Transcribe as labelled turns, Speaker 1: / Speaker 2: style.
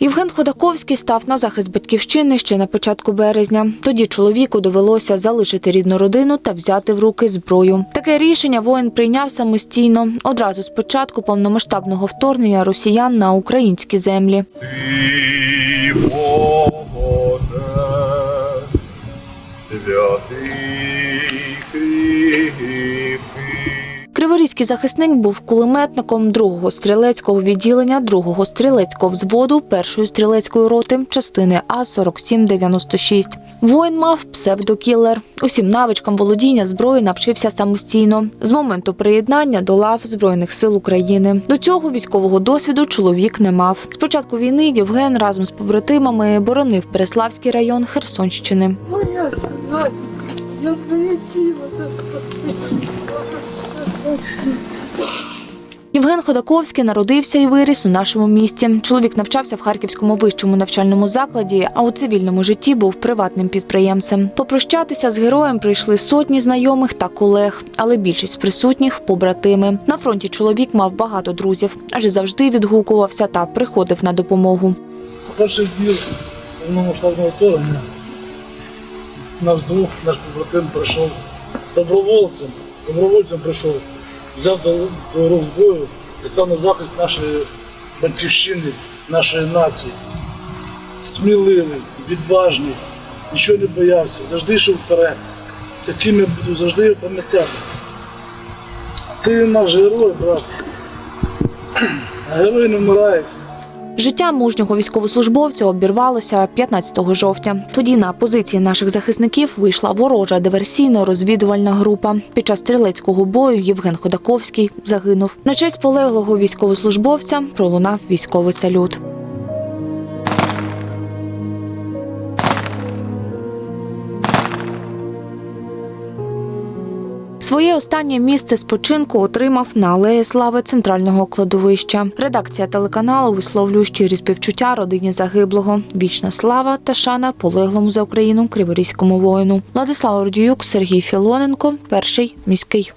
Speaker 1: Євген Ходаковський став на захист батьківщини ще на початку березня. Тоді чоловіку довелося залишити рідну родину та взяти в руки зброю. Таке рішення воїн прийняв самостійно одразу з початку повномасштабного вторгнення росіян на українські землі.
Speaker 2: Святий.
Speaker 1: Криворізький захисник був кулеметником 2-го стрілецького відділення 2-го стрілецького взводу 1-ї стрілецької роти частини А 4796. Воїн мав псевдокілер. Усім навичкам володіння зброї навчився самостійно з моменту приєднання до лав Збройних сил України. До цього військового досвіду чоловік не мав. З початку війни Євген разом з побратимами боронив Переславський район Херсонщини.
Speaker 3: Моя прилетіла.
Speaker 1: Євген Ходаковський народився і виріс у нашому місті. Чоловік навчався в Харківському вищому навчальному закладі, а у цивільному житті був приватним підприємцем. Попрощатися з героєм прийшли сотні знайомих та колег, але більшість присутніх побратими. На фронті чоловік мав багато друзів, адже завжди відгукувався та приходив на допомогу.
Speaker 4: З перших днів повномасштабного вторгнення наш друг, наш побратим прийшов добровольцем. Добровольцем прийшов, взяв до, рук зброю і став на захист нашої батьківщини, нашої нації. Сміливий, відважний, нічого не боявся, завжди йшов вперед. Таким я буду завжди його пам'ятати. Ти наш герой, брат. А герої не вмирають.
Speaker 1: Життя мужнього військовослужбовця обірвалося 15 жовтня. Тоді на позиції наших захисників вийшла ворожа диверсійно-розвідувальна група. Під час стрілецького бою Євген Ходаковський загинув. На честь полеглого військовослужбовця пролунав військовий салют. Своє останнє місце спочинку отримав на алеї слави центрального кладовища. Редакція телеканалу висловлює щирі співчуття родині загиблого. Вічна слава та шана полеглому за Україну криворізькому воїну. Владислав Ордіюк, Сергій Філоненко, перший міський.